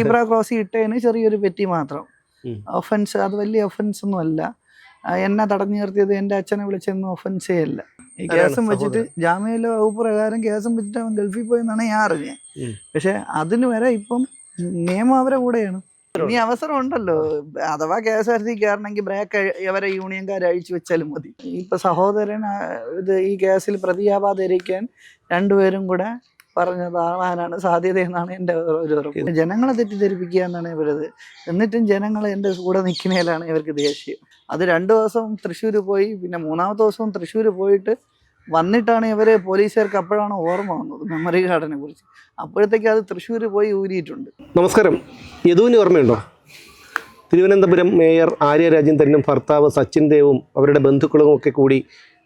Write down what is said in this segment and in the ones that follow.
Zebra cross ഇട്ടതിന് ചെറിയൊരു petty മാത്രം. ഒഫൻസ് അത് വലിയ ഒഫൻസ് ഒന്നും അല്ല. എന്നെ തടഞ്ഞു നിർത്തിയത് എന്റെ അച്ഛനെ വിളിച്ചൊന്നും ഒഫൻസേ അല്ല ഈ കേസും വെച്ചിട്ട് ജാമ്യയിലെ വകുപ്പ് പ്രകാരം കേസും വെച്ചിട്ട് അവൻ ഗൾഫിൽ പോയെന്നാണ് ഞാൻ അറിഞ്ഞത്. പക്ഷെ അതിന് വരെ ഇപ്പം നിയമം അവരെ കൂടെയാണ്. ഇനി അവസരം ഉണ്ടല്ലോ. അഥവാ കെ എസ് ആർ സി കയറണമെങ്കിൽ ബ്രേക്ക് അവരെ യൂണിയൻകാർ അഴിച്ചു വെച്ചാലും മതി. ഇപ്പൊ സഹോദരൻ ഇത് ഈ കേസിൽ പ്രതിയാവാതിരിക്കാൻ രണ്ടുപേരും കൂടെ പറഞ്ഞതാവാനാണ് സാധ്യത എന്നാണ് എന്റെ ഒരു ഉറപ്പ്. ജനങ്ങളെ തെറ്റിദ്ധരിപ്പിക്കുക എന്നാണ് ഇവരത്. എന്നിട്ടും ജനങ്ങൾ എന്റെ കൂടെ നിൽക്കുന്നതിലാണ് ഇവർക്ക് ദേഷ്യം. അത് രണ്ട് ദിവസം തൃശ്ശൂർ പോയി പിന്നെ മൂന്നാമത്തെ ദിവസവും തൃശ്ശൂർ പോയിട്ട് വന്നിട്ടാണ് ഇവരെ പോലീസുകാർക്ക് അപ്പോഴാണ് ഓർമ്മ വന്നത് മെമ്മറി കാർഡിനെ കുറിച്ച്. അപ്പോഴത്തേക്ക് അത് തൃശ്ശൂർ പോയി ഊരിയിട്ടുണ്ട്. നമസ്കാരം. യദുവിന് ഓർമ്മയുണ്ടോ? തിരുവനന്തപുരം മേയർ ആര്യ രാജേന്ദ്രനും ഭർത്താവ് സച്ചിൻ ദേവും അവരുടെ ബന്ധുക്കളും ഒക്കെ കൂടി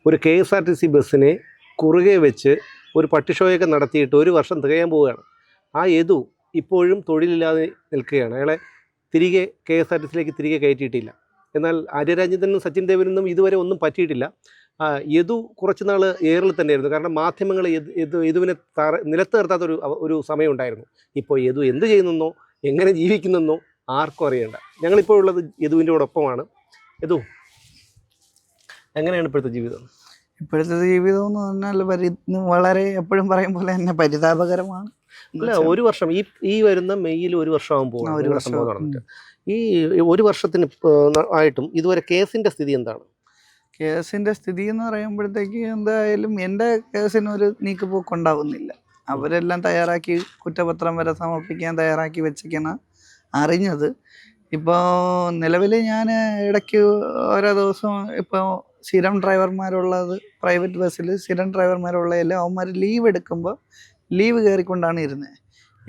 ഒരു K S R T C ബസ്സിനെ കുറുകെ വെച്ച് ഒരു പട്ടിഷോയൊക്കെ നടത്തിയിട്ട് ഒരു വർഷം തികയാൻ പോവുകയാണ്. ആ യദു ഇപ്പോഴും തൊഴിലില്ലാതെ നിൽക്കുകയാണ്. അയാളെ തിരികെ കെ എസ് ആർ ടി സിയിലേക്ക് തിരികെ കയറ്റിയിട്ടില്ല. എന്നാൽ ആര്യ രാജേന്ദ്രനും സച്ചിൻ ദേവനൊന്നും ഇതുവരെ ഒന്നും പറ്റിയിട്ടില്ല. യദു കുറച്ച് നാൾ ഏറിൽ തന്നെയായിരുന്നു. കാരണം മാധ്യമങ്ങൾ യദു യദു യദുവിനെ തറ നിലത്ത് നിർത്താത്തൊരു അവ- ഒരു സമയമുണ്ടായിരുന്നു ഇപ്പോൾ യദു എന്ത് ചെയ്യുന്നെന്നോ എങ്ങനെ ജീവിക്കുന്നെന്നോ ആർക്കും അറിയണ്ട. ഞങ്ങളിപ്പോൾ ഉള്ളത് യദുവിന്റെ ഒപ്പമാണ് യദു എങ്ങനെയാണ് ഇപ്പോഴത്തെ ജീവിതം? ഇപ്പോഴത്തെ ജീവിതം എന്ന് പറഞ്ഞാൽ പരി വളരെ എപ്പോഴും പറയും പോലെ തന്നെ പരിതാപകരമാണ്. അല്ല ഒരു വർഷം ഈ ഈ വരുന്ന മെയ്യിൽ ഒരു വർഷമാകുമ്പോൾ ഒരു വർഷം നടന്നിട്ട് ഈ ഒരു വർഷത്തിന് ആയിട്ടും ഇതുവരെ കേസിന്റെ സ്ഥിതി എന്താണ്? കേസിന്റെ സ്ഥിതി എന്ന് പറയുമ്പോഴത്തേക്ക് എന്തായാലും എന്റെ കേസിന് ഒരു നീക്കുപോക്ക് ഉണ്ടാവുന്നില്ല. അവരെല്ലാം തയ്യാറാക്കി കുറ്റപത്രം വരെ സമർപ്പിക്കാൻ തയ്യാറാക്കി വെച്ചിരിക്കണ അറിഞ്ഞത്. ഇപ്പോൾ നിലവിൽ ഞാൻ ഇടയ്ക്ക് ഓരോ ദിവസവും ഇപ്പോൾ സ്ഥിരം ഡ്രൈവർമാരുള്ളത് പ്രൈവറ്റ് ബസ്സിൽ സ്ഥിരം ഡ്രൈവർമാരുള്ളതിൽ അവന്മാർ ലീവ് എടുക്കുമ്പോൾ ലീവ് കയറിക്കൊണ്ടാണ് ഇരുന്നത്.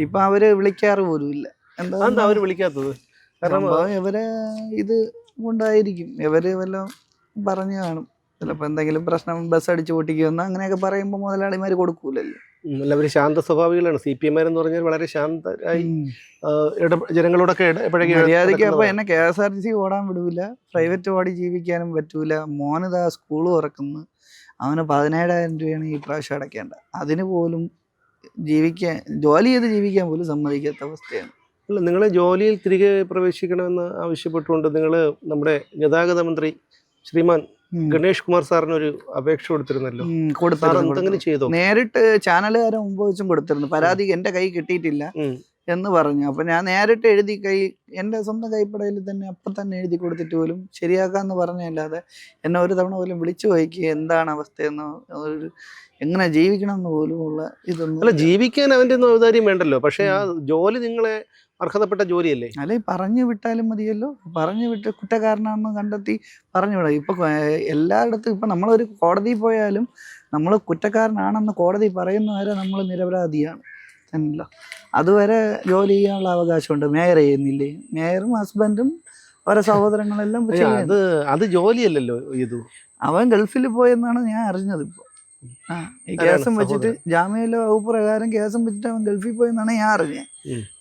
ഇപ്പം അവർ വിളിക്കാറ് പോലും ഇല്ല. എന്താ അവർ വിളിക്കാത്തത്? കാരണം ഇവരെ ഇത് കൊണ്ടായിരിക്കും. ഇവർ വല്ലതും പറഞ്ഞു കാണും. ചിലപ്പോൾ എന്തെങ്കിലും പ്രശ്നം ബസ് അടിച്ച് പൊട്ടിക്കുമെന്ന് അങ്ങനെയൊക്കെ പറയുമ്പോൾ മുതലാളിമാർ കൊടുക്കൂലല്ലോ. അവർ ശാന്ത സ്വഭാവികളാണ്. സി പി എമാരെന്ന് പറഞ്ഞാൽ വളരെ ശാന്തരായി ജനങ്ങളോടൊക്കെ മര്യാദയ്ക്ക് അപ്പൊ എന്നെ K S R T C ഓടാൻ വിടൂല. പ്രൈവറ്റ് ഓടി ജീവിക്കാനും പറ്റൂല. മോനിതാ സ്കൂൾ തുറക്കുന്നു. അവന് പതിനേഴായിരം രൂപയാണ് ഈ പ്രാവശ്യം അടയ്ക്കേണ്ടത്. അതിന് പോലും ജീവിക്കാൻ ജോലി ചെയ്ത് ജീവിക്കാൻ പോലും സമ്മതിക്കാത്ത അവസ്ഥയാണ്. അല്ല നിങ്ങൾ ജോലിയിൽ തിരികെ പ്രവേശിക്കണമെന്ന് ആവശ്യപ്പെട്ടുകൊണ്ട് നിങ്ങൾ നമ്മുടെ ഗതാഗത മന്ത്രി ശ്രീമാൻ. ഗണേഷ് കുമാർ സാറിന് ഒരു അപേക്ഷ കൊടുത്തിരുന്നല്ലോ. കൊടുത്തിരുന്നു. ചെയ്തോ? നേരിട്ട് ചാനലുകാരെ മുമ്പ് വെച്ചും കൊടുത്തിരുന്നു. പരാതി എന്റെ കൈ കിട്ടിയിട്ടില്ല എന്ന് പറഞ്ഞു. അപ്പൊ ഞാൻ നേരിട്ട് എഴുതി കൈ എന്റെ സ്വന്തം കൈപ്പടയിൽ തന്നെ അപ്പൊ തന്നെ എഴുതി കൊടുത്തിട്ട് പോലും ശരിയാക്കാന്ന് പറഞ്ഞല്ലാതെ എന്നെ ഒരു തവണ പോലും വിളിച്ചു ചോദിക്കുക എന്താണ് അവസ്ഥയെന്ന് ഒരു എങ്ങനെ ജീവിക്കണം എന്ന് പോലും ഉള്ള ഇതൊന്നും അല്ല ജീവിക്കാൻ അവന്റെ ഒന്നും ഔദാര്യം വേണ്ടല്ലോ. പക്ഷെ ആ ജോലി നിങ്ങളെ അർഹതപ്പെട്ട ജോലിയല്ലേ? അല്ലെ പറഞ്ഞു വിട്ടാലും മതിയല്ലോ. പറഞ്ഞു വിട്ട് കുറ്റക്കാരനാണെന്ന് കണ്ടെത്തി പറഞ്ഞു വിടാം. ഇപ്പൊ എല്ലായിടത്തും ഇപ്പൊ നമ്മളൊരു കോടതിയിൽ പോയാലും നമ്മൾ കുറ്റക്കാരനാണെന്ന് കോടതി പറയുന്നവരെ നമ്മൾ നിരപരാധിയാണ്. എന്നല്ലോ അതുവരെ ജോലി ചെയ്യാനുള്ള അവകാശമുണ്ട്. മേയർ ചെയ്യുന്നില്ലേ? മേയറും ഹസ്ബൻഡും അവരെ സഹോദരങ്ങളെല്ലാം അത് അത് ജോലിയല്ലല്ലോ ഇത് അവൻ ഗൾഫിൽ പോയെന്നാണ് ഞാൻ അറിഞ്ഞത് ഇപ്പോൾ കേസും വെച്ചിട്ട്? ജാമ്യയിലെ വകുപ്പ് പ്രകാരം കേസും വെച്ചിട്ട് അവൻ ഗൾഫിൽ പോയെന്നാണ് ഞാൻ അറിഞ്ഞത്.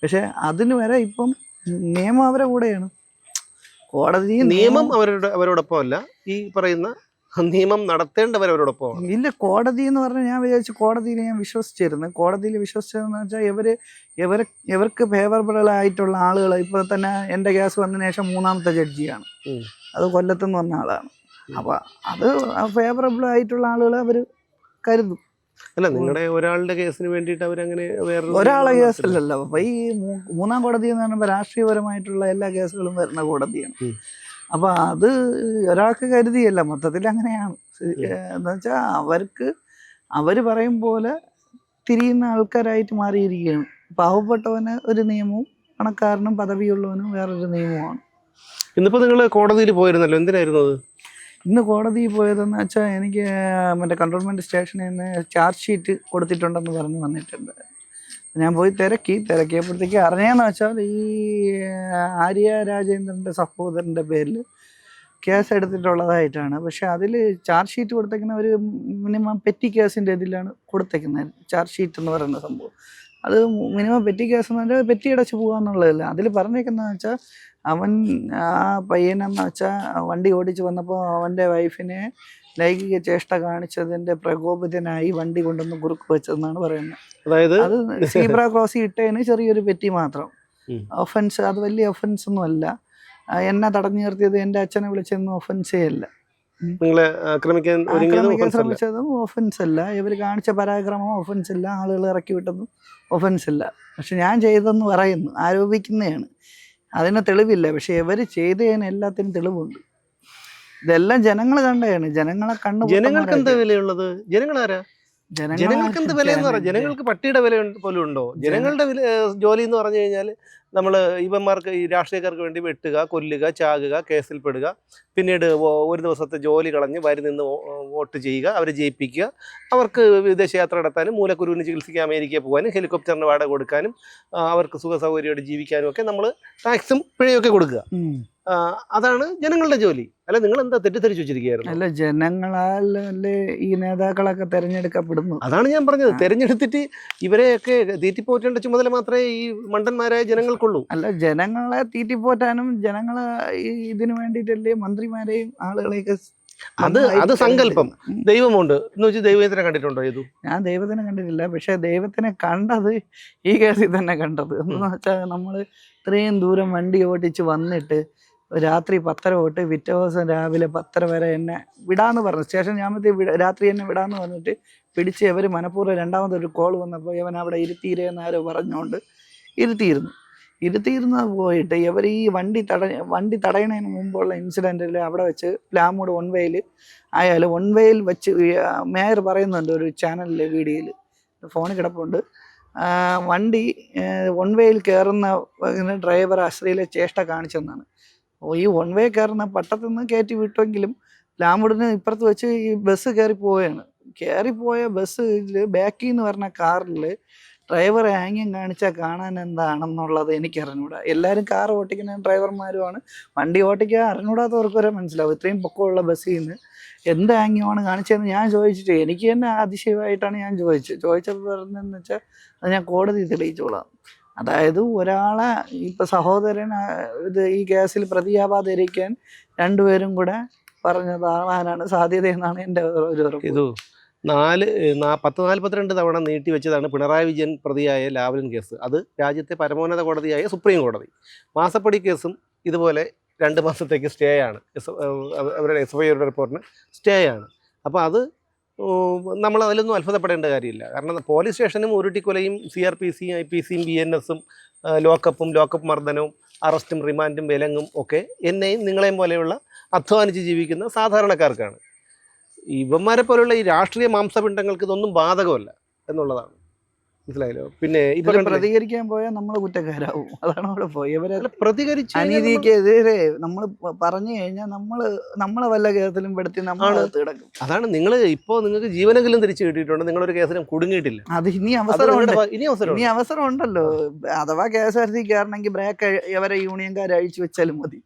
പക്ഷെ അതിന് വരെ ഇപ്പം നിയമം അവരെ കൂടെയാണ്. കോടതി നിയമം അവരുടെ അവരോടൊപ്പം അല്ല ഈ പറയുന്ന നിയമം നടത്തേണ്ടവർ അവരോടൊപ്പം ഇല്ല കോടതി എന്ന് പറഞ്ഞാൽ ഞാൻ വിചാരിച്ചു കോടതിയിൽ ഞാൻ വിശ്വസിച്ചിരുന്നു. കോടതിയിൽ വിശ്വസിച്ചതെന്ന് വെച്ചാൽ ഇവർ ഇവർ ഇവർക്ക് ഫേവറബിൾ ആയിട്ടുള്ള ആളുകൾ ഇപ്പൊ തന്നെ എന്റെ കേസ് വന്നതിന് ശേഷം മൂന്നാമത്തെ ജഡ്ജിയാണ്. അത് കൊല്ലത്തുനിന്ന് പറഞ്ഞ ആളാണ്. അപ്പോൾ അപ്പൊ അത് ഫേവറബിൾ ആയിട്ടുള്ള ആളുകൾ അവർ കരുതും. അല്ല നിങ്ങളുടെ ഒരാളുടെ കേസിന് വേണ്ടിയിട്ട് അവരങ്ങനെ വേറെ ഒരാളെ കേസല്ലല്ലോ അപ്പൊ ഈ മൂന്നാം കോടതി എന്ന് പറയുമ്പോൾ രാഷ്ട്രീയപരമായിട്ടുള്ള എല്ലാ കേസുകളും വരുന്ന കോടതിയാണ്. അപ്പൊ അത് ഒരാൾക്ക് കരുതിയല്ല. മൊത്തത്തിൽ അങ്ങനെയാണ്. എന്താ വെച്ചാൽ അവർക്ക് അവർ പറയും പോലെ തിരിയുന്ന ആൾക്കാരായിട്ട് മാറിയിരിക്കുകയാണ്. പാവപ്പെട്ടവന് ഒരു നിയമവും പണക്കാരനും പദവിയുള്ളവനും വേറൊരു നിയമവുമാണ്. ഇന്നിപ്പോ നിങ്ങൾ കോടതിയിൽ പോയിരുന്നല്ലോ. എന്തിനായിരുന്നു അത്? ഇന്ന് കോടതിയിൽ പോയതെന്ന് വെച്ചാൽ എനിക്ക് മറ്റേ കൺട്രോൾമെന്റ് സ്റ്റേഷനിൽ നിന്ന് ചാർജ് ഷീറ്റ് കൊടുത്തിട്ടുണ്ടെന്ന് പറഞ്ഞ് വന്നിട്ടുണ്ട്. ഞാൻ പോയി തിരക്കി. തിരക്കിയപ്പോഴത്തേക്ക് അറിഞ്ഞതെന്ന് വെച്ചാൽ ഈ ആര്യ രാജേന്ദ്രന്റെ സഹോദരന്റെ പേരിൽ കേസ് എടുത്തിട്ടുള്ളതായിട്ടാണ് പക്ഷേ അതിൽ ചാർജ് ഷീറ്റ് കൊടുത്തേക്കുന്ന ഒരു മിനിമം പെറ്റി കേസിന്റെ ഇതിലാണ് കൊടുത്തേക്കുന്നത്. ചാർജ് ഷീറ്റ് എന്ന് പറയുന്ന സംഭവം. അത് മിനിമം പെറ്റി കേസ് എന്ന് പറഞ്ഞാൽ പെറ്റി അടച്ച് പോകാന്നുള്ളതല്ല അതിൽ പറഞ്ഞേക്കുന്നതെന്ന് വെച്ചാൽ അവൻ ആ പയ്യനെന്ന് വെച്ചാൽ വണ്ടി ഓടിച്ച് വന്നപ്പോൾ അവന്റെ വൈഫിനെ ലൈംഗിക ചേഷ്ട കാണിച്ചതിന്റെ പ്രകോപിതനായി വണ്ടി കൊണ്ടുവന്ന് കുറുക്ക് വെച്ചതെന്നാണ് പറയുന്നത്. അതായത്? അത് സീബ്ര ക്രോസ് ഇട്ടതിന് ചെറിയൊരു പെറ്റി മാത്രം. ഒഫൻസ് അത് വലിയ ഒഫൻസ് ഒന്നും അല്ല എന്നെ തടഞ്ഞു നിർത്തിയത് എന്റെ അച്ഛനെ വിളിച്ചൊന്നും ഒഫൻസേ അല്ല. നിങ്ങളെ ആക്രമിക്കാൻ അല്ല. ശ്രമിച്ചതും ഒഫൻസ് അല്ല. ഇവർ കാണിച്ച പരാക്രമം ഒഫൻസ് അല്ല. ആളുകൾ ഇറക്കി വിട്ടതും ഒഫൻസ് ഇല്ല പക്ഷെ ഞാൻ ചെയ്തെന്ന് പറയുന്നു. ആരോപിക്കുന്നതാണ്. അതിന് തെളിവില്ല. പക്ഷെ ഇവർ ചെയ്തതിന് എല്ലാത്തിനും തെളിവുണ്ട്. ഇതെല്ലാം ജനങ്ങൾ കണ്ടതാണ്. ജനങ്ങളെ കണ്ണു ജനങ്ങൾക്ക് എന്താ വിലയുള്ളത്? ജനങ്ങളാരാ? ജനങ്ങൾക്ക് എന്ത് വില എന്ന് പറയാം? ജനങ്ങൾക്ക് പട്ടിയുടെ വില പോലും ഉണ്ടോ? ജനങ്ങളുടെ വില ജോലി എന്ന് പറഞ്ഞു കഴിഞ്ഞാൽ നമ്മൾ ഇവന്മാർക്ക് ഈ രാഷ്ട്രീയക്കാർക്ക് വേണ്ടി വെട്ടുക കൊല്ലുക ചാകുക കേസിൽപ്പെടുക. പിന്നീട് ഒരു ദിവസത്തെ ജോലി കളഞ്ഞ് വരി നിന്ന് വോട്ട് ചെയ്യുക അവരെ ജയിപ്പിക്കുക. അവർക്ക് വിദേശയാത്ര നടത്താനും മൂലക്കുരുവിന് ചികിത്സിക്കാൻ അമേരിക്കയിൽ പോകാനും ഹെലികോപ്റ്ററിന് വാടക കൊടുക്കാനും അവർക്ക് സുഖ സൗകര്യമായിട്ട് ജീവിക്കാനും ഒക്കെ നമ്മൾ ടാക്സും പിഴയൊക്കെ കൊടുക്കുക. അതാണ് ജനങ്ങളുടെ ജോലി. അല്ല നിങ്ങൾ എന്താ തെറ്റിദ്ധരിച്ചു വെച്ചിരിക്കുകയായിരുന്നു? അല്ല ജനങ്ങളാലല്ലേ ഈ നേതാക്കളൊക്കെ തെരഞ്ഞെടുക്കപ്പെടുന്നു അതാണ് ഞാൻ പറഞ്ഞത്. തെരഞ്ഞെടുത്തിട്ട് ഇവരെയൊക്കെ തീറ്റിപ്പോറ്റേണ്ട ചുമതല മാത്രമേ ഈ മണ്ടന്മാരായ ജനങ്ങൾക്കുള്ളൂ. അല്ല ജനങ്ങളെ തീറ്റിപ്പോറ്റാനും ജനങ്ങളെ ഇതിനു വേണ്ടിയിട്ടല്ലേ മന്ത്രിമാരെയും ആളുകളെയൊക്കെ അത് അത് സങ്കല്പം. ദൈവമുണ്ട്. എന്ന് വെച്ച് ദൈവത്തിനെ കണ്ടിട്ടുണ്ടോ ഏതു ഞാൻ ദൈവത്തിനെ കണ്ടിട്ടില്ല. പക്ഷെ ദൈവത്തിനെ കണ്ടത് ഈ കേസിൽ തന്നെ കണ്ടത്. എന്ന് വെച്ചാൽ നമ്മൾ ഇത്രയും ദൂരം വണ്ടി ഓടിച്ച് വന്നിട്ട് രാത്രി പത്തര തൊട്ട് പിറ്റേ ദിവസം രാവിലെ പത്തര വരെ എന്നെ വിടാന്ന് പറഞ്ഞു. സ്റ്റേഷൻ ഞാമത്തെ രാത്രി എന്നെ വിടാന്ന് പറഞ്ഞിട്ട് പിടിച്ച് ഇവർ മനഃപൂർവം ഒരു കോൾ വന്നപ്പോൾ ഇവൻ അവിടെ ഇരുത്തിയിരേന്ന് ആരോ പറഞ്ഞുകൊണ്ട് ഇരുത്തിയിരുന്നു. ഇരുത്തിയിരുന്ന പോയിട്ട് ഇവർ ഈ വണ്ടി തട വണ്ടി തടയണതിന് മുമ്പുള്ള ഇൻസിഡന്റിൽ അവിടെ വെച്ച് ലാമൂട് വൺ വേയിൽ ആയാലും വൺ വേയിൽ വെച്ച് മേയർ പറയുന്നുണ്ട് ഒരു ചാനലിലെ വീഡിയോയിൽ ഫോണിൽ കിടപ്പുണ്ട്. വണ്ടി വൺ വേയിൽ കയറുന്ന ഡ്രൈവർ അശ്രീയിലെ ചേഷ്ട കാണിച്ചെന്നാണ്. ഈ വൺ വേ കയറുന്ന പട്ടത്തു നിന്ന് കയറ്റി വിട്ടെങ്കിലും ലാമ്പുടിന് ഇപ്പുറത്ത് വെച്ച് ഈ ബസ് കയറി പോവുകയാണ്. കയറിപ്പോയ ബസ്സിൽ ബാക്കിൽ നിന്ന് പറഞ്ഞ കാറിൽ ഡ്രൈവർ ആംഗ്യം കാണിച്ചാൽ കാണാൻ എന്താണെന്നുള്ളത് എനിക്ക് അറിഞ്ഞൂടാ എല്ലാവരും കാർ ഓട്ടിക്കുന്ന ഡ്രൈവർമാരുമാണ് വണ്ടി ഓട്ടിക്കാൻ അറിഞ്ഞൂടാത്തവർക്ക് വരെ മനസ്സിലാവും. ഇത്രയും പൊക്കമുള്ള ബസ്സിൽ നിന്ന് എന്ത് ആംഗ്യമാണ് കാണിച്ചതെന്ന് ഞാൻ ചോദിച്ചിട്ട് എനിക്ക് തന്നെ അതിശയമായിട്ടാണ് ഞാൻ ചോദിച്ചത്. ചോദിച്ചപ്പോൾ പറഞ്ഞതെന്ന് വെച്ചാൽ അത് ഞാൻ കോടതി തെളിയിച്ചോളാം. അതായത് ഒരാളെ ഇപ്പൊ സഹോദരൻ ഇത് ഈ കേസിൽ പ്രതിയാവാതിരിക്കാൻ രണ്ടുപേരും കൂടെ പറഞ്ഞതാവാനാണ് സാധ്യത എന്നാണ് എന്റെ ഒരു ഇത് നാല് പത്ത് നാൽപ്പത്തിരണ്ട് തവണ നീട്ടി വെച്ചതാണ് പിണറായി വിജയൻ പ്രതിയായ ലാവലിൻ കേസ്. അത് രാജ്യത്തെ പരമോന്നത കോടതിയായ സുപ്രീം കോടതി. മാസപ്പടി കേസും ഇതുപോലെ രണ്ട് മാസത്തേക്ക് സ്റ്റേ ആണ് അവരുടെ എസ് ഐയുടെ റിപ്പോർട്ടിന് സ്റ്റേ ആണ് അപ്പോൾ അത് നമ്മൾ അതിലൊന്നും അത്ഭുതപ്പെടേണ്ട കാര്യമില്ല. കാരണം പോലീസ് സ്റ്റേഷനും ഉരുട്ടിക്കൊലയും സി ആർ പി സിയും ഐ പി സിയും ബി എൻ എസും ലോക്കപ്പും ലോക്കപ്പ് മർദ്ദനവും അറസ്റ്റും റിമാൻഡും വിലങ്ങും ഒക്കെ എന്നെയും നിങ്ങളെയും പോലെയുള്ള അധ്വാനിച്ച് ജീവിക്കുന്ന സാധാരണക്കാർക്കാണ്. ഇവന്മാരെ പോലെയുള്ള ഈ രാഷ്ട്രീയ മാംസപിണ്ഡങ്ങൾക്ക് ഇതൊന്നും ബാധകമല്ല എന്നുള്ളതാണ്. മനസ്സിലായല്ലോ? പിന്നെ ഇപ്പൊ പ്രതികരിക്കാൻ പോയാൽ നമ്മൾ കുറ്റക്കാരാവും. അതാണ് അവിടെ പോയി. ഇവരെ നമ്മൾ- അനീതിക്കെതിരെ നമ്മൾ പറഞ്ഞു കഴിഞ്ഞാൽ നമ്മൾ നമ്മളെ വല്ല കേസിലും പെടുത്തി നമ്മൾ. കിടക്കും. അതാണ് നിങ്ങൾ ഇപ്പോ നിങ്ങൾക്ക് ജീവനെങ്കിലും തിരിച്ചു കിട്ടിയിട്ടുണ്ട് നിങ്ങളൊരു കേസിലും കുടുങ്ങിയിട്ടില്ല. അത് ഇനി അവസരം ഇനി അവസരം ഇനി അവസരം ഉണ്ടല്ലോ അഥവാ കെ എസ് ആർ സി കയറണമെങ്കിൽ ബ്രേക്ക് ഇവരെ യൂണിയൻകാർ അഴിച്ചു വെച്ചാലും മതി.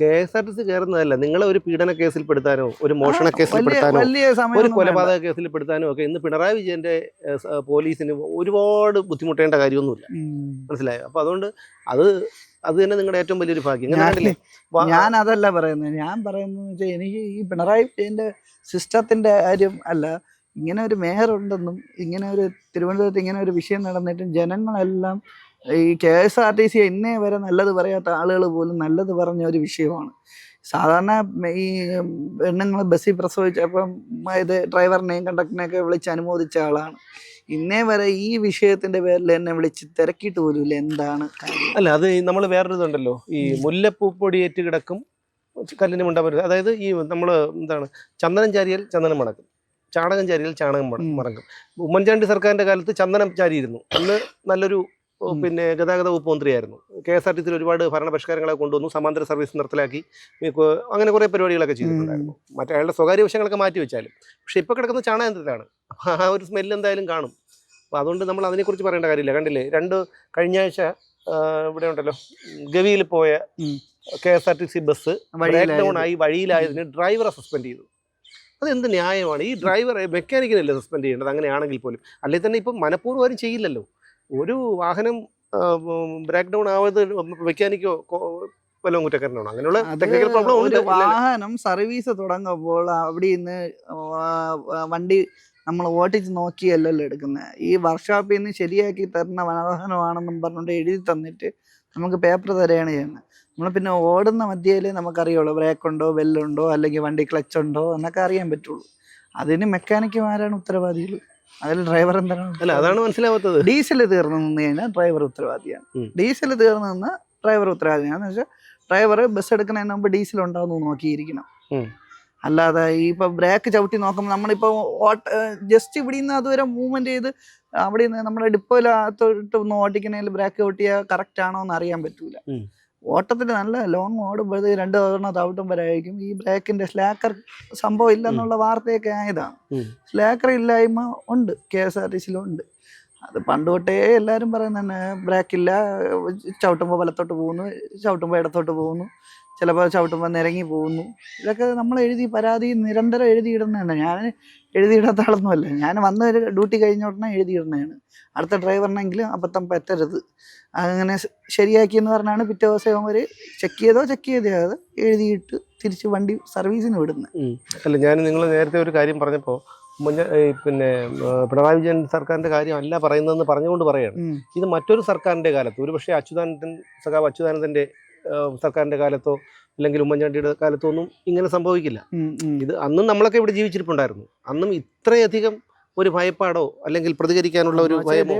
K S R T C കയറുന്നതല്ല നിങ്ങളെ ഒരു പീഡന കേസിൽ പെടുത്താനോ ഒരു മോഷണ കേസിൽ പെടുത്താനോ ഒരു കൊലപാതക കേസിൽ പെടുത്താനോ ഒക്കെ ഇന്ന് പിണറായി വിജയന്റെ പോലീസിന് ഒരുപാട് ബുദ്ധിമുട്ടേണ്ട കാര്യമൊന്നുമില്ല. മനസ്സിലായോ? അപ്പൊ അതുകൊണ്ട് അത് അത് തന്നെ നിങ്ങളുടെ ഏറ്റവും വലിയൊരു ഭാഗ്യം. ഞാൻ- ഞാൻ അതല്ല പറയുന്നത്. ഞാൻ പറയുന്നത് വെച്ചാൽ എനിക്ക് ഈ പിണറായി വിജയന്റെ സിസ്റ്റത്തിന്റെ കാര്യം അല്ല. ഇങ്ങനെ ഒരു മേയർ ഉണ്ടെന്നും ഇങ്ങനെ ഒരു തിരുവനന്തപുരത്ത് ഇങ്ങനെ ഒരു വിഷയം നടന്നിട്ടും ജനങ്ങളെല്ലാം ഈ K S R T C എന്നെ വരെ നല്ലത് പറയാത്ത ആളുകൾ പോലും നല്ലത് പറഞ്ഞ ഒരു വിഷയമാണ്. സാധാരണ ഈ പെണ്ണുങ്ങൾ ബസ്സിൽ പ്രസവിച്ചപ്പം ഇത് ഡ്രൈവറിനെയും കണ്ടക്ടറിനെയൊക്കെ വിളിച്ച് അനുമോദിച്ച ആളാണ്. ഇന്നേ വരെ ഈ വിഷയത്തിന്റെ പേരിൽ എന്നെ വിളിച്ച് തിരക്കിയിട്ട് പോലുമില്ല എന്താണ് അല്ല അത് നമ്മൾ വേറൊരുതുണ്ടല്ലോ. ഈ മുല്ലപ്പൂപ്പൊടി ഏറ്റ് കിടക്കും കല്ലിന് മുണ്ടപ്പരുത് അതായത് ഈ നമ്മൾ എന്താണ് ചന്ദനം ചാരിയാൽ ചന്ദനം മടക്കും. ചാണകം ചാരിയാൽ ചാണകം. മടക്കും. ഉമ്മൻചാണ്ടി സർക്കാരിന്റെ കാലത്ത് ചന്ദനം ചാരിയിരുന്നു. അന്ന് നല്ലൊരു. പിന്നെ ഗതാഗത വകുപ്പ് മന്ത്രിയായിരുന്നു. കെ എസ് ആർ ടി സിയിൽ ഒരുപാട് ഭരണപരിഷ്കാരങ്ങളെ കൊണ്ടുവന്നു സമാന്തര സർവീസ് നിർത്തലാക്കി അങ്ങനെ കുറേ പരിപാടികളൊക്കെ ചെയ്തിട്ടുണ്ടായിരുന്നു. മറ്റേ അയാളുടെ സ്വകാര്യ വിഷയങ്ങളൊക്കെ മാറ്റി വെച്ചാലും. പക്ഷെ ഇപ്പോൾ കിടക്കുന്ന ചാണകത്തിലാണ് ആ ഒരു സ്മെല്ല് എന്തായാലും കാണും. അപ്പോൾ അതുകൊണ്ട് നമ്മൾ അതിനെക്കുറിച്ച് പറയേണ്ട കാര്യമില്ല. കണ്ടില്ലേ രണ്ട് കഴിഞ്ഞ ആഴ്ച ഇവിടെ ഉണ്ടല്ലോ ഗവിയിൽ പോയ. K S R T C bus breakdown. ആയി വഴിയിലായതിന് ഡ്രൈവറെ സസ്പെൻഡ് ചെയ്തു. അതെന്ത് ന്യായമാണ്? ഈ ഡ്രൈവർ മെക്കാനിക്കിനല്ലേ സസ്പെൻഡ് ചെയ്യേണ്ടത്? അങ്ങനെയാണെങ്കിൽ പോലും. അല്ലെങ്കിൽ തന്നെ ഇപ്പം മനഃപൂർവം ആരും ചെയ്യില്ലല്ലോ. ഒരു വാഹനം ബ്രേക്ക് ഡൗൺ ആവാതെ മെക്കാനിക്കോ വല്ലതും കുറ്റക്കാരനാണോ? അങ്ങനെയുള്ള ടെക്നിക്കൽ പ്രോബ്ലം ഉണ്ട്. വാഹനം സർവീസ് തുടങ്ങുമ്പോൾ അവിടെ നിന്ന് വണ്ടി നമ്മൾ ഓട്ടിച്ച് നോക്കിയല്ലല്ലോ എടുക്കുന്നത് ഈ വർക്ക്ഷോപ്പിൽ നിന്ന് ശരിയാക്കി തരുന്ന വാഹനമാണെന്നും പറഞ്ഞുകൊണ്ട് എഴുതി തന്നിട്ട് നമുക്ക് പേപ്പർ തരികയാണ് ചെയ്യുന്നത് നമ്മൾ പിന്നെ ഓടുന്ന മധ്യയിൽ നമുക്കറിയുള്ളൂ ബ്രേക്ക് ഉണ്ടോ ബെല്ലുണ്ടോ അല്ലെങ്കിൽ വണ്ടി ക്ലച്ച് ഉണ്ടോ എന്നൊക്കെ അറിയാൻ പറ്റുള്ളൂ. അതിന് മെക്കാനിക്കുമാരാണ് ഉത്തരവാദികൾ അതിൽ ഡ്രൈവർ എന്താണ്? അല്ല അതാണ് മനസ്സിലാവാത്തത്. ഡീസൽ തീർന്നു നിന്ന് കഴിഞ്ഞാൽ ഡ്രൈവർ ഉത്തരവാദിയാണ്. ഡീസൽ തീർന്നു നിന്ന് ഡ്രൈവർ ഉത്തരവാദിയാണ്. എന്ന് വെച്ചാൽ ഡ്രൈവർ ബസ് എടുക്കുന്നതിന് മുമ്പ് ഡീസൽ ഉണ്ടാവുന്നു നോക്കിയിരിക്കണം. അല്ലാതെ ഈ ഇപ്പൊ ബ്രേക്ക് ചവിട്ടി നോക്കുമ്പോൾ നമ്മളിപ്പോ ജസ്റ്റ് ഇവിടെ നിന്ന് അതുവരെ മൂവ്മെന്റ് ചെയ്ത് അവിടെ നിന്ന് നമ്മുടെ ഡിപ്പോയിലകത്തോട്ട് ഒന്ന് ഓട്ടിക്കണേൽ ബ്രേക്ക് ചവിട്ടിയാൽ കറക്റ്റ് ആണോ എന്ന് അറിയാൻ പറ്റൂല. ഓട്ടത്തിൽ നല്ല ലോങ് ഓടുമ്പോഴത്തേക്ക് രണ്ട് തവണ തവിട്ടുമ്പോഴായിരിക്കും ഈ ബ്രേക്കിന്റെ സ്ലാക്കർ സംഭവം ഇല്ലെന്നുള്ള വാർത്തയൊക്കെ ആയതാണ്. സ്ലാക്കർ ഇല്ലായ്മ ഉണ്ട് കെ എസ് ആർ ടി സിയിലുണ്ട് അത് പണ്ട് തൊട്ടേ എല്ലാവരും പറയുന്നത് തന്നെ ബ്രേക്കില്ല ചവിട്ടുമ്പോൾ വലത്തോട്ട് പോകുന്നു ചവിട്ടുമ്പോൾ ഇടത്തോട്ട് പോകുന്നു. ചിലപ്പോൾ ചവിട്ടുമ്പോൾ നിരങ്ങി പോകുന്നു. ഇതൊക്കെ നമ്മൾ എഴുതി പരാതി നിരന്തരം എഴുതിയിടുന്നതാണ് ഞാൻ എഴുതിയിടാത്ത ആളൊന്നുമല്ല ഞാൻ വന്ന ഒരു ഡ്യൂട്ടി കഴിഞ്ഞ ഉടനെ എഴുതിയിടുന്നതാണ്. അടുത്ത ഡ്രൈവറിനെങ്കിലും അബദ്ധം പറ്റരുത്. അങ്ങനെ ശരിയാക്കിയെന്ന് പറഞ്ഞാണ് പിറ്റേ ദിവസം അവർ ചെക്ക് ചെയ്തോ ചെക്ക് ചെയ്തോ അത് എഴുതിയിട്ട് തിരിച്ച് വണ്ടി സർവീസിന് വിടുന്നത് അല്ല ഞാൻ നിങ്ങൾ നേരത്തെ ഒരു കാര്യം പറഞ്ഞപ്പോൾ പിന്നെ പിണറായി വിജയൻ സർക്കാരിന്റെ കാര്യം അല്ല പറയുന്നതെന്ന് പറഞ്ഞുകൊണ്ട് പറയാണ്. ഇത് മറ്റൊരു സർക്കാരിന്റെ കാലത്ത് ഒരുപക്ഷെ അച്യുതാനന്ദൻ സഖാവ് അച്യുതാനന്ദന്റെ സർക്കാരിന്റെ കാലത്തോ അല്ലെങ്കിൽ ഉമ്മൻചാണ്ടിയുടെ കാലത്തോ ഒന്നും ഇങ്ങനെ സംഭവിക്കില്ല. ഇത് അന്നും നമ്മളൊക്കെ ഇവിടെ ജീവിച്ചിരിപ്പുണ്ടായിരുന്നു. അന്നും ഇത്രയധികം ഒരു ഭയപ്പാടോ അല്ലെങ്കിൽ പ്രതികരിക്കാനുള്ള ഒരു ഭയമോ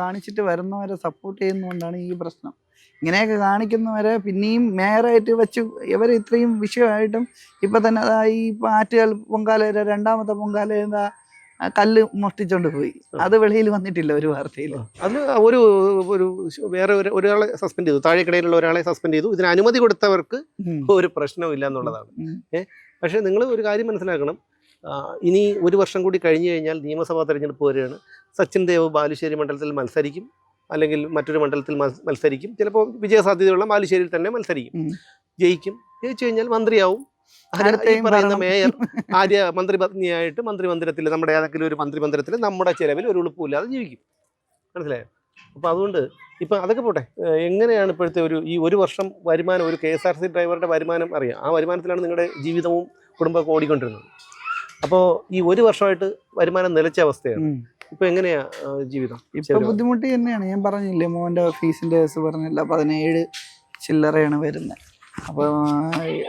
കാണിച്ചിട്ട് വരുന്നവരെ സപ്പോർട്ട് ചെയ്യുന്നതുകൊണ്ടാണ് ഈ പ്രശ്നം. ഇങ്ങനെയൊക്കെ കാണിക്കുന്നവരെ പിന്നെയും മേയറായിട്ട് വെച്ച് ഇവർ ഇത്രയും വിഷയമായിട്ടും ഇപ്പം തന്നെ അതാ ഈ ആറ്റുകാൽ പൊങ്കാല രണ്ടാമത്തെ പൊങ്കാല എന്താ കല്ല് മോഷ്ടിച്ചോണ്ട് പോയി. അത് വെളിയിൽ വന്നിട്ടില്ല ഒരു വാർത്തയിൽ. അത് ഒരു ഒരു വേറെ ഒരു ഒരാളെ സസ്പെൻഡ് ചെയ്തു. താഴെക്കടയിലുള്ള ഒരാളെ സസ്പെൻഡ് ചെയ്തു. ഇതിന് അനുമതി കൊടുത്തവർക്ക് ഒരു പ്രശ്നവും ഇല്ല എന്നുള്ളതാണ്. പക്ഷേ നിങ്ങൾ ഒരു കാര്യം മനസ്സിലാക്കണം. ഇനി ഒരു വർഷം കൂടി കഴിഞ്ഞു കഴിഞ്ഞാൽ നിയമസഭാ തെരഞ്ഞെടുപ്പ് വരികയാണ് സച്ചിൻ ദേവ് ബാലുശ്ശേരി മണ്ഡലത്തിൽ മത്സരിക്കും. അല്ലെങ്കിൽ മറ്റൊരു മണ്ഡലത്തിൽ മത്സരിക്കും. ചിലപ്പോൾ വിജയസാധ്യതയുള്ള ബാലുശ്ശേരിയിൽ തന്നെ മത്സരിക്കും. ജയിക്കും. ജയിച്ചു കഴിഞ്ഞാൽ മന്ത്രിയാവും. ഈ പറയുന്ന മേയർ ആര്യ മന്ത്രി പത്നിയായിട്ട് മന്ത്രി മന്ദിരത്തിൽ നമ്മുടെ ഏതെങ്കിലും ഒരു മന്ത്രി മന്ദിരത്തിൽ നമ്മുടെ ചെലവിൽ ഒരു ഉളുപ്പുമില്ലാതെ ജീവിക്കും. മനസ്സിലായോ? അപ്പോൾ അതുകൊണ്ട് ഇപ്പം അതൊക്കെ പോട്ടെ. എങ്ങനെയാണ് ഇപ്പോഴത്തെ ഒരു ഈ ഒരു വർഷം വരുമാനം ഒരു കെ എസ് ആർ സി ഡ്രൈവറുടെ വരുമാനം അറിയാം. ആ വരുമാനത്തിലാണ് നിങ്ങളുടെ ജീവിതവും കുടുംബമൊക്കെ ഓടിക്കൊണ്ടിരുന്നത്. അപ്പോൾ ഈ ഒരു വർഷമായിട്ട് വരുമാനം നിലച്ച അവസ്ഥയാണ്. ഇപ്പൊ എങ്ങനെയാ ജീവിതം? ഇപ്പൊ ബുദ്ധിമുട്ട് തന്നെയാണ്. ഞാൻ പറഞ്ഞില്ലേ മോന്റെ ഫീസിന്റെ കേസ് പറഞ്ഞില്ല. പതിനേഴ് ചില്ലറയാണ് വരുന്നത്. അപ്പോൾ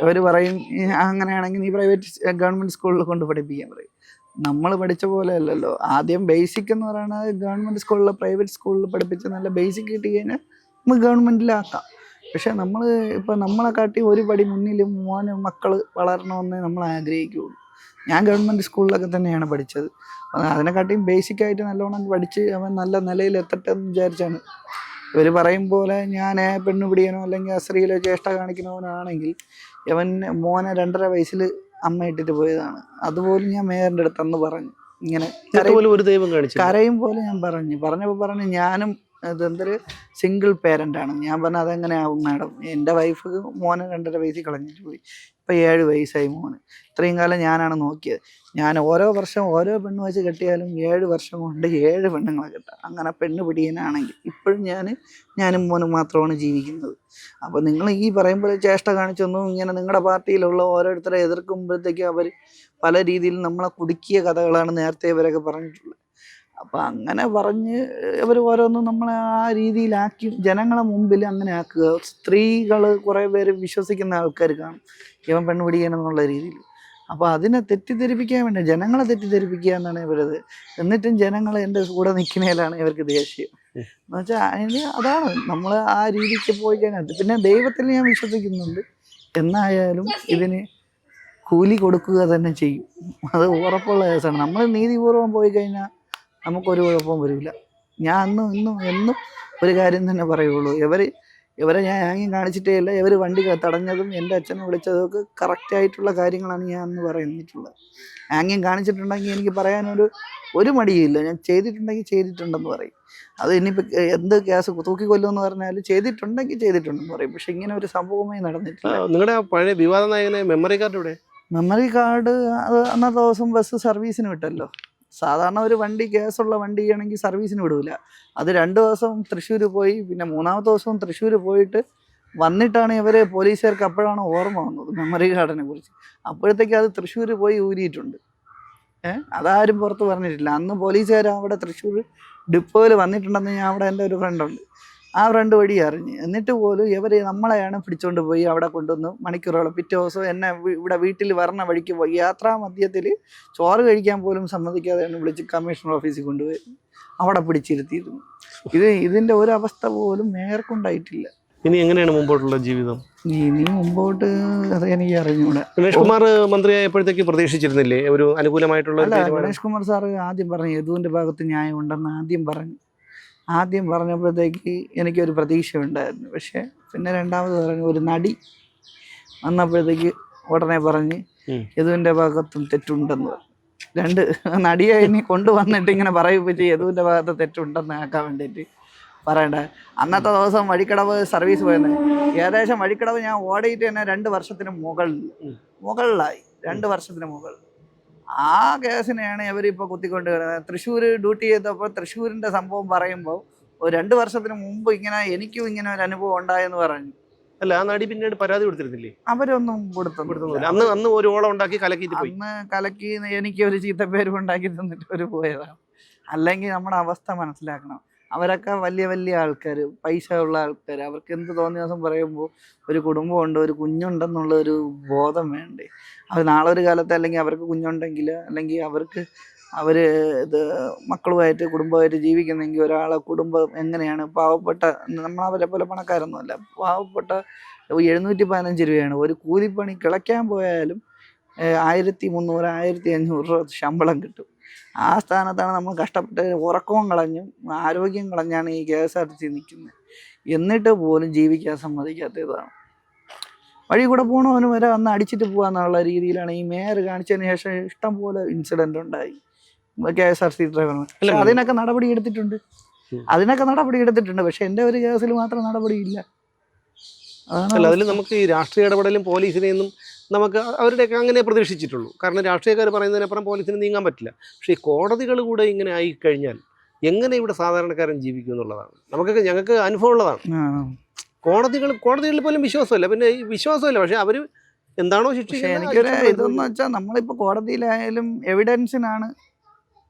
അവർ പറയും "ഈ അങ്ങനെയാണെങ്കിൽ നീ പ്രൈവറ്റ് ഗവൺമെന്റ് സ്കൂളിൽ കൊണ്ട് പഠിപ്പിക്കാൻ പറയും. നമ്മൾ പഠിച്ച പോലെ അല്ലല്ലോ. ആദ്യം ബേസിക് എന്ന് പറയുന്നത് ഗവൺമെന്റ് സ്കൂളിൽ പ്രൈവറ്റ് സ്കൂളിൽ പഠിപ്പിച്ച് നല്ല ബേസിക് കിട്ടി കഴിഞ്ഞാൽ നമുക്ക് ഗവൺമെന്റിലാക്കാം പക്ഷെ നമ്മൾ ഇപ്പൊ നമ്മളെ കാട്ടി ഒരു പടി മുന്നിലും മോനും മക്കൾ വളരണമെന്ന് നമ്മൾ ആഗ്രഹിക്കുകയുള്ളൂ. ഞാൻ ഗവൺമെന്റ് സ്കൂളിലൊക്കെ തന്നെയാണ് പഠിച്ചത്. അത് അതിനെക്കാട്ടിയും ബേസിക് ആയിട്ട് നല്ലോണം പഠിച്ച് അവൻ നല്ല നിലയിൽ എത്തട്ടെ എന്ന് വിചാരിച്ചാണ് ഇവർ പറയും പോലെ ഞാൻ പെണ്ണ് പിടിയനോ അല്ലെങ്കിൽ അശ്രീയിലോ ചേഷ്ട കാണിക്കുന്നവനാണെങ്കിൽ ഇവൻ മോനെ രണ്ടര വയസ്സിൽ അമ്മ ഇട്ടിട്ട് പോയതാണ്. അതുപോലും ഞാൻ മേയറിന്റെ അടുത്ത് അന്ന് പറഞ്ഞു. ഇങ്ങനെ ഒരു ദൈവം കാണിച്ചു കരയും പോലെ ഞാൻ പറഞ്ഞു. പറഞ്ഞപ്പോൾ പറഞ്ഞു ഞാനും ഇതെന്തൊരു സിംഗിൾ പേരന്റ് ആണ്. ഞാൻ പറഞ്ഞു അതെങ്ങനെയാവും മാഡം? എന്റെ വൈഫ് മോനെ രണ്ടര വയസ്സിൽ കളഞ്ഞിട്ട് പോയി. ഇപ്പം ഏഴ് വയസ്സായി മോന്. ഇത്രയും കാലം ഞാനാണ് നോക്കിയത്. ഞാൻ ഓരോ വർഷം ഓരോ പെണ്ണ് വെച്ച് കെട്ടിയാലും ഏഴ് വർഷം കൊണ്ട് ഏഴ് പെണ്ണുങ്ങളെ കെട്ടാം. അങ്ങനെ പെണ്ണ് പിടിയനാണെങ്കിൽ ഇപ്പോഴും ഞാൻ ഞാനും മോനും മാത്രമാണ് ജീവിക്കുന്നത്. അപ്പോൾ നിങ്ങൾ ഈ പറയുമ്പോൾ ചേഷ്ട കാണിച്ചൊന്നും ഇങ്ങനെ നിങ്ങളുടെ പാർട്ടിയിലുള്ള ഓരോരുത്തരെ എതിർക്കുമ്പോഴത്തേക്കും അവർ പല രീതിയിൽ നമ്മളെ കുടുക്കിയ കഥകളാണ് നേരത്തെ ഇവരൊക്കെ പറഞ്ഞിട്ടുള്ളത്. അപ്പം അങ്ങനെ പറഞ്ഞ് ഇവർ ഓരോന്നും നമ്മളെ ആ രീതിയിലാക്കി ജനങ്ങളെ മുമ്പിൽ അങ്ങനെ ആക്കുക. സ്ത്രീകൾ കുറേ പേര് വിശ്വസിക്കുന്ന ആൾക്കാർ കാണും. ഇവൻ പെണ്ണ് എന്നുള്ള രീതിയിൽ. അപ്പോൾ അതിനെ തെറ്റിദ്ധരിപ്പിക്കാൻ വേണ്ടി ജനങ്ങളെ തെറ്റിദ്ധരിപ്പിക്കുക എന്നാണ് ഇവരത്. എന്നിട്ടും ജനങ്ങൾ എന്റെ കൂടെ നിൽക്കുന്നതിലാണ് ഇവർക്ക് ദേഷ്യം. എന്ന് വെച്ചാൽ അതിന് അതാണ് നമ്മൾ ആ രീതിക്ക് പോയി കഴിഞ്ഞാൽ പിന്നെ ദൈവത്തിൽ ഞാൻ വിശ്വസിക്കുന്നുണ്ട്. എന്നായാലും ഇതിന് കൂലി കൊടുക്കുക തന്നെ ചെയ്യും. അത് ഉറപ്പുള്ള കേസാണ്. നമ്മൾ നീതിപൂർവം പോയി കഴിഞ്ഞാൽ നമുക്കൊരു കുഴപ്പവും വരില്ല. ഞാൻ അന്നും ഇന്നും എന്നും ഒരു കാര്യം തന്നെ പറയുള്ളൂ. ഇവർ ഇവരെ ഞാൻ ആംഗ്യം കാണിച്ചിട്ടേ ഇല്ല ഇവർ വണ്ടി തടഞ്ഞതും എന്റെ അച്ഛനെ വിളിച്ചതും ഒക്കെ കറക്റ്റായിട്ടുള്ള കാര്യങ്ങളാണ് ഞാൻ അന്ന് പറയുന്നിട്ടുള്ളത്. ആംഗ്യം കാണിച്ചിട്ടുണ്ടെങ്കിൽ എനിക്ക് പറയാനൊരു ഒരു മടിയില്ല ഞാൻ ചെയ്തിട്ടുണ്ടെങ്കിൽ ചെയ്തിട്ടുണ്ടെന്ന് പറയും. അത് ഇനിയിപ്പോൾ എന്ത് ഗ്യാസ് കേസ് തൂക്കിക്കൊല്ലുമെന്ന് പറഞ്ഞാലും ചെയ്തിട്ടുണ്ടെങ്കിൽ ചെയ്തിട്ടുണ്ടെന്ന് പറയും. പക്ഷെ ഇങ്ങനെ ഒരു സംഭവമേ നടന്നിട്ടില്ല. നിങ്ങളുടെ പഴയ വിവാദ നായകനെ മെമ്മറി കാർഡ് ഇവിടെ മെമ്മറി കാർഡ് അത് അന്നത്തെ ദിവസം ബസ് സർവീസിന് വിട്ടല്ലോ. സാധാരണ ഒരു വണ്ടി ഗ്യാസുള്ള വണ്ടി ആണെങ്കിൽ സർവീസിന് വിടൂല. അത് രണ്ട് ദിവസം തൃശ്ശൂർ പോയി പിന്നെ മൂന്നാമത്തെ ദിവസവും തൃശ്ശൂർ പോയിട്ട് വന്നിട്ടാണ് ഇവർ പോലീസുകാർക്ക് അപ്പോഴാണ് ഓർമ്മ വന്നത് മെമ്മറി കാർഡിനെ കുറിച്ച്. അപ്പോഴത്തേക്ക് അത് തൃശ്ശൂർ പോയി ഊരിയിട്ടുണ്ട്. ഏഹ് അതാരും പുറത്ത് പറഞ്ഞിട്ടില്ല. അന്ന് പോലീസുകാർ അവിടെ തൃശ്ശൂർ ഡിപ്പോയിൽ വന്നിട്ടുണ്ടെന്ന് ഞാൻ അവിടെ എന്റെ ഒരു ഫ്രണ്ടുണ്ട് ആ ഫ്രണ്ട് വഴി അറിഞ്ഞ്. എന്നിട്ട് പോലും ഇവർ നമ്മളെയാണ് പിടിച്ചോണ്ട് പോയി അവിടെ കൊണ്ടുവന്ന് മണിക്കൂറോളം പിറ്റേ ദിവസം എന്നെ ഇവിടെ വീട്ടിൽ വരണ വഴിക്ക് പോയി. യാത്രാ മധ്യത്തിൽ ചോറ് കഴിക്കാൻ പോലും സമ്മതിക്കാതെ സമ്മതിക്കാതെയാണ് വിളിച്ച് കമ്മീഷണർ ഓഫീസിൽ കൊണ്ടുപോയി അവിടെ പിടിച്ചിരുത്തിയിരുന്നു ഇത് ഇതിന്റെ ഒരു അവസ്ഥ പോലും മേയർക്കുണ്ടായിട്ടില്ല. ഇനി എങ്ങനെയാണ് മുമ്പോട്ടുള്ള ജീവിതം? ഇനി മുമ്പോട്ട് അത് എനിക്ക് അറിഞ്ഞൂടെ ഗണേഷ് കുമാർ മന്ത്രിയായപ്പോഴത്തേക്ക് പ്രതീക്ഷിച്ചിരുന്നില്ലേ? ഒരു അനുകൂലമായിട്ടുള്ള അല്ല ഗണേഷ് കുമാർ സാറ് ആദ്യം പറഞ്ഞു യദുവിന്റെ ഭാഗത്ത് ന്യായം ഉണ്ടെന്ന് ആദ്യം പറഞ്ഞു. ആദ്യം പറഞ്ഞപ്പോഴത്തേക്ക് എനിക്കൊരു പ്രതീക്ഷ ഉണ്ടായിരുന്നു പക്ഷേ പിന്നെ രണ്ടാമത് പറഞ്ഞു ഒരു നടി വന്നപ്പോഴത്തേക്ക് ഉടനെ പറഞ്ഞ്. യദുവിന്റെ ഭാഗത്തും തെറ്റുണ്ടെന്ന്. രണ്ട് നടിയെ ഇനി കൊണ്ടുവന്നിട്ട് ഇങ്ങനെ പറയുമ്പോൾ യദുവിന്റെ ഭാഗത്ത് തെറ്റുണ്ടെന്ന് ആക്കാൻ വേണ്ടിയിട്ട് പറയണ്ട. അന്നത്തെ ദിവസം വഴിക്കടവ് സർവീസ് പോയത് ഏകദേശം വഴിക്കടവ് ഞാൻ ഓടിയിട്ട് തന്നെ രണ്ട് വർഷത്തിന് മുകളിൽ. മുകളിലായി. രണ്ട് വർഷത്തിന് മുകളിൽ. ആ കേസിനെയാണ് ഇവരിപ്പോൾ കുത്തിക്കൊണ്ട് വരുന്നത്. തൃശ്ശൂർ ഡ്യൂട്ടി ചെയ്തപ്പോൾ തൃശ്ശൂരിന്റെ സംഭവം പറയുമ്പോൾ ഒരു രണ്ട് വർഷത്തിന് മുമ്പ് ഇങ്ങനെ എനിക്കും ഇങ്ങനെ ഒരു അനുഭവം ഉണ്ടായെന്ന് പറഞ്ഞു. അല്ല ആ നടി പിന്നീട് പരാതി കൊടുത്തിരുന്നില്ലേ? അവരൊന്നും കൊടുത്തു അന്ന് അന്ന് ഒരു ഓളം ഉണ്ടാക്കി കലക്കി അന്ന് കലക്കി എനിക്ക് ഒരു ചീത്തപ്പേരും ഉണ്ടാക്കി തന്നിട്ട് ഒരു പോയതാണ്. അല്ലെങ്കിൽ നമ്മുടെ അവസ്ഥ മനസ്സിലാക്കണം. അവരൊക്കെ വലിയ വലിയ ആൾക്കാർ പൈസ ഉള്ള ആൾക്കാർ അവർക്ക് എന്ത് തോന്നിയ ദിവസം പറയുമ്പോൾ ഒരു കുടുംബമുണ്ട് ഒരു കുഞ്ഞുണ്ടെന്നുള്ള ഒരു ബോധം വേണ്ടേ? അത് നാളെ ഒരു കാലത്ത് അല്ലെങ്കിൽ അവർക്ക് കുഞ്ഞുണ്ടെങ്കിൽ അല്ലെങ്കിൽ അവർക്ക് അവർ ഇത് മക്കളുമായിട്ട് കുടുംബമായിട്ട് ജീവിക്കുന്നെങ്കിൽ ഒരാളെ കുടുംബം എങ്ങനെയാണ്? പാവപ്പെട്ട നമ്മളവരെ പോലെ പണക്കാരൊന്നുമല്ല. പാവപ്പെട്ട എഴുന്നൂറ്റി പതിനഞ്ച് രൂപയാണ്. ഒരു കൂലിപ്പണി കിളയ്ക്കാൻ പോയാലും ആയിരത്തി മുന്നൂറ് ആയിരത്തി അഞ്ഞൂറ് രൂപ ശമ്പളം കിട്ടും. ആ സ്ഥാനത്താണ് നമ്മൾ കഷ്ടപ്പെട്ട് ഉറക്കവും കളഞ്ഞും ആരോഗ്യം കളഞ്ഞാണ് ഈ K S R T C നിൽക്കുന്നത്. എന്നിട്ട് പോലും ജീവിക്കാൻ സമ്മതിക്കാത്ത ഇതാണ് വഴി കൂടെ പോകണവന് വരെ അന്ന് അടിച്ചിട്ട് പോകാന്നുള്ള രീതിയിലാണ് ഈ മേയർ കാണിച്ചതിന് ശേഷം ഇഷ്ടം പോലെ ഇൻസിഡന്റ് ഉണ്ടായി. കെ എസ് ആർ സി ഡ്രൈവർമാർ അതിനൊക്കെ നടപടി എടുത്തിട്ടുണ്ട്. അതിനൊക്കെ നടപടി എടുത്തിട്ടുണ്ട്. പക്ഷെ എന്റെ ഒരു കേസിൽ മാത്രം നടപടിയില്ല. ഇല്ല അല്ല അതിൽ നമുക്ക് ഈ രാഷ്ട്രീയ ഇടപെടലും പോലീസിനെയൊന്നും നമുക്ക് അവരുടെയൊക്കെ അങ്ങനെ പ്രതീക്ഷിച്ചിട്ടുള്ളൂ. കാരണം രാഷ്ട്രീയക്കാർ പറയുന്നതിനപ്പുറം പോലീസിന് നീങ്ങാൻ പറ്റില്ല. പക്ഷേ ഈ കോടതികൾ കൂടെ ഇങ്ങനെ ആയിക്കഴിഞ്ഞാൽ എങ്ങനെ ഇവിടെ സാധാരണക്കാരൻ ജീവിക്കും എന്നുള്ളതാണ്. നമുക്കൊക്കെ ഞങ്ങൾക്ക് അനുഭവം ഉള്ളതാണ്. ആ. കോടതികൾ കോടതികളിൽ പോലും വിശ്വാസമല്ല. പിന്നെ ഈ വിശ്വാസമല്ല. പക്ഷേ അവർ എന്താണോ ശിക്ഷ എനിക്കൊരു ഇതെന്ന് വെച്ചാൽ നമ്മളിപ്പോൾ കോടതിയിലായാലും എവിഡൻസിനാണ്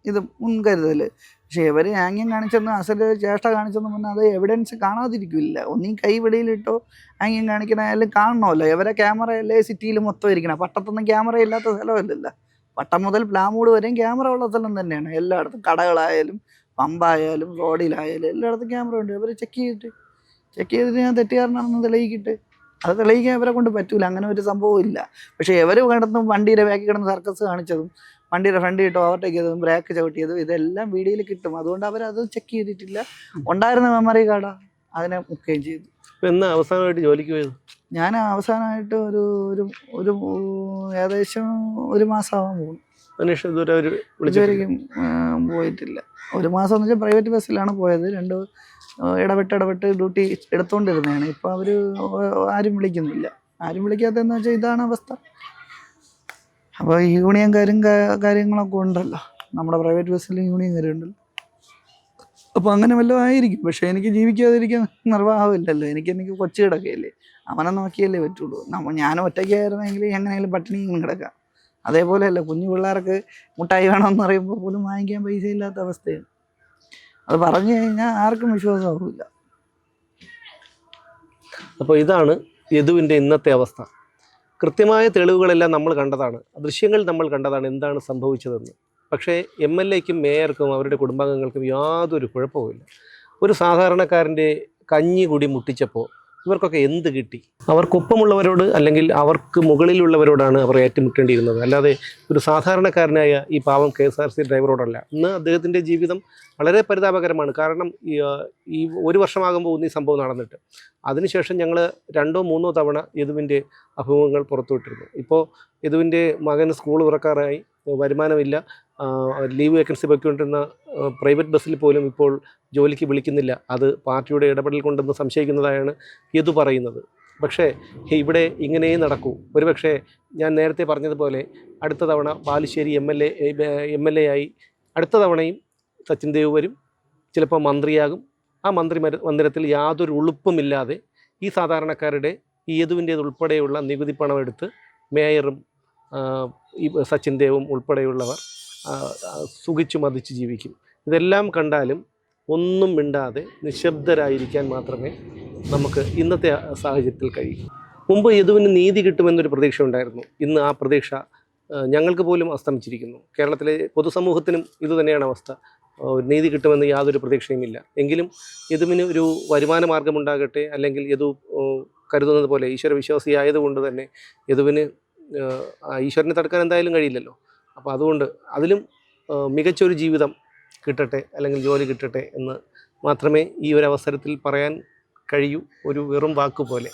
ഇത് മുൻകരുതൽ പക്ഷെ ഇവർ ആംഗ്യം കാണിച്ചെന്ന് അസൽ ചേഷ്ട കാണിച്ചെന്ന് പറഞ്ഞാൽ അത് എവിഡൻസ് കാണാതിരിക്കില്ല. ഒന്നീ കൈ വെളിയിലിട്ടോ ആംഗ്യം കാണിക്കണായാലും കാണണമല്ലോ. ഇവരെ ക്യാമറയല്ലേ സിറ്റിയിൽ മൊത്തം ഇരിക്കണം? പട്ടത്തൊന്നും ക്യാമറ ഇല്ലാത്ത സ്ഥലമല്ലല്ലോ. പട്ടം മുതൽ പ്ലാമൂട് വരെയും ക്യാമറ ഉള്ള സ്ഥലം തന്നെയാണ്. എല്ലായിടത്തും കടകളായാലും പമ്പായാലും റോഡിലായാലും എല്ലായിടത്തും ക്യാമറ ഉണ്ട്. ഇവർ ചെക്ക് ചെയ്തിട്ട് ചെക്ക് ചെയ്തിട്ട് ഞാൻ തെറ്റുകാരനാണെന്ന് തെളിയിക്കിട്ട് അത് തെളിയിക്കാൻ ഇവരെ കൊണ്ട് പറ്റൂല. അങ്ങനെ ഒരു സംഭവം ഇല്ല. പക്ഷേ ഇവർ കിടന്നും വണ്ടിയുടെ ബാക്കി കിടന്ന് സർക്കസ് കാണിച്ചതും വണ്ടിയുടെ ഫ്രണ്ട് കിട്ടും ഓവർടേക്ക് ചെയ്തതും ബ്രേക്ക് ചവിട്ടിയതും ഇതെല്ലാം വീഡിയോയിൽ കിട്ടും. അതുകൊണ്ട് അവരത് ചെക്ക് ചെയ്തിട്ടില്ല. ഉണ്ടായിരുന്ന മെമ്മറി കാർഡാ അതിനെ മുക്കുകയും ചെയ്തു. എന്നാ അവസാനമായിട്ട് ജോലിക്ക് പോയത്? ഞാൻ അവസാനമായിട്ട് ഒരു ഒരു ഒരു ഏകദേശം ഒരു മാസമാവാൻ പോകും ഇതുവരെയും പോയിട്ടില്ല. ഒരു മാസം എന്ന് വെച്ചാൽ പ്രൈവറ്റ് ബസ്സിലാണ് പോയത്. രണ്ട് ഇടപെട്ട് ഇടവിട്ട് ഡ്യൂട്ടി എടുത്തുകൊണ്ടിരുന്നതാണ് ഇപ്പോൾ അവർ ആരും വിളിക്കുന്നില്ല. ആരും വിളിക്കാത്തതെന്ന് വെച്ചാൽ ഇതാണ് അവസ്ഥ. അപ്പോൾ യൂണിയൻ കാര്യം കാര്യങ്ങളൊക്കെ ഉണ്ടല്ലോ. നമ്മുടെ പ്രൈവറ്റ് ബസ്സിൽ യൂണിയൻകാരും ഉണ്ടല്ലോ. അപ്പോൾ അങ്ങനെ വല്ലതും ആയിരിക്കും. പക്ഷേ എനിക്ക് ജീവിക്കാതിരിക്കാൻ നിർവാഹമില്ലല്ലോ. എനിക്ക് എനിക്ക് കൊച്ചു കിടക്കുകയല്ലേ അവനെ നോക്കിയല്ലേ പറ്റുള്ളൂ. നമ്മൾ ഞാൻ ഒറ്റയ്ക്കായിരുന്നെങ്കിൽ എങ്ങനെയെങ്കിലും പട്ടിണി കിടക്കാം. അതേപോലെയല്ല കുഞ്ഞു പിള്ളേർക്ക് മുട്ടായി വേണമെന്ന് പറയുമ്പോൾ പോലും വാങ്ങിക്കാൻ പൈസ ഇല്ലാത്ത അവസ്ഥയാണ്. അത് പറഞ്ഞു കഴിഞ്ഞാൽ ആർക്കും വിശ്വാസമാവില്ല. അപ്പോൾ ഇതാണ് യദുവിന്റെ ഇന്നത്തെ അവസ്ഥ. കൃത്യമായ തെളിവുകളെല്ലാം നമ്മൾ കണ്ടതാണ്. ദൃശ്യങ്ങൾ നമ്മൾ കണ്ടതാണ് എന്താണ് സംഭവിച്ചതെന്ന്. പക്ഷേ എം എൽ എക്കും മേയർക്കും അവരുടെ കുടുംബാംഗങ്ങൾക്കും യാതൊരു കുഴപ്പവുമില്ല. ഒരു സാധാരണക്കാരന്റെ കഞ്ഞി കൂടി മുട്ടിച്ചപ്പോൾ ഇവർക്കൊക്കെ എന്ത് കിട്ടി? അവർക്കൊപ്പമുള്ളവരോട് അല്ലെങ്കിൽ അവർക്ക് മുകളിലുള്ളവരോടാണ് അവർ ഏറ്റുമുട്ടേണ്ടിയിരുന്നത്. അല്ലാതെ ഒരു സാധാരണക്കാരനായ ഈ പാവം കെ എസ് ആർ സി ഡ്രൈവറോടല്ല. ഇന്ന് അദ്ദേഹത്തിന്റെ ജീവിതം വളരെ പരിതാപകരമാണ്. കാരണം ഈ, ഒരു വർഷമാകുമ്പോൾ ഒന്നും സംഭവം നടന്നിട്ട്. അതിനുശേഷം ഞങ്ങൾ രണ്ടോ മൂന്നോ തവണ യദുവിന്റെ അഭിമുഖങ്ങൾ പുറത്തുവിട്ടിരുന്നു. ഇപ്പോൾ യദുവിന്റെ മകൻ സ്കൂൾ തുറക്കാറായി വരുമാനമില്ല. ലീവ് വേക്കൻസി പൊയ്ക്കൊണ്ടിരുന്ന ആ, പ്രൈവറ്റ് ബസ്സിൽ പോലും ഇപ്പോൾ ജോലിക്ക് വിളിക്കുന്നില്ല. അത് പാർട്ടിയുടെ ഇടപെടൽ കൊണ്ടെന്ന് സംശയിക്കുന്നതായാണ് യദു പറയുന്നത്. പക്ഷേ ഇവിടെ ഇങ്ങനെയേ നടക്കൂ. ഒരുപക്ഷെ ഞാൻ നേരത്തെ പറഞ്ഞതുപോലെ അടുത്ത തവണ Balussery M L A M L A ആയി അടുത്ത തവണയും സച്ചിൻ ദേവ് വരും. ചിലപ്പോൾ മന്ത്രിയാകും. ആ മന്ത്രി മന്ദിരത്തിൽ യാതൊരു ഉളുപ്പുമില്ലാതെ ഈ സാധാരണക്കാരുടെ ഈ യദുവിന്റേത് ഉൾപ്പെടെയുള്ള നികുതി പണം എടുത്ത് മേയറും ഈ സച്ചിൻ ദേവും ഉൾപ്പെടെയുള്ളവർ സുഖിച്ചു മതിച്ച് ജീവിക്കും. ഇതെല്ലാം കണ്ടാലും ഒന്നും മിണ്ടാതെ നിശബ്ദരായിരിക്കാൻ മാത്രമേ നമുക്ക് ഇന്നത്തെ സാഹചര്യത്തിൽ കഴിയൂ. മുമ്പ് യദുവിന് നീതി കിട്ടുമെന്നൊരു പ്രതീക്ഷ ഉണ്ടായിരുന്നു. ഇന്ന് ആ പ്രതീക്ഷ ഞങ്ങൾക്ക് പോലും അസ്തമിച്ചിരിക്കുന്നു. കേരളത്തിലെ പൊതുസമൂഹത്തിനും ഇതുതന്നെയാണ് അവസ്ഥ. നീതി കിട്ടുമെന്ന് യാതൊരു പ്രതീക്ഷയുമില്ല എങ്കിലും യദുവിന് ഒരു വരുമാന മാർഗമുണ്ടാകട്ടെ അല്ലെങ്കിൽ യദു കരുതുന്നത് പോലെ ഈശ്വര വിശ്വാസിയായതുകൊണ്ട് തന്നെ യദുവിന് ഈശ്വരനെ തടുക്കാൻ എന്തായാലും കഴിയില്ലല്ലോ. അപ്പോൾ അതുകൊണ്ട് അതിലും മികച്ചൊരു ജീവിതം കിട്ടട്ടെ അല്ലെങ്കിൽ ജോലി കിട്ടട്ടെ എന്ന് മാത്രമേ ഈ ഒരു അവസരത്തിൽ പറയാൻ കഴിയൂ ഒരു വെറും വാക്ക് പോലെ.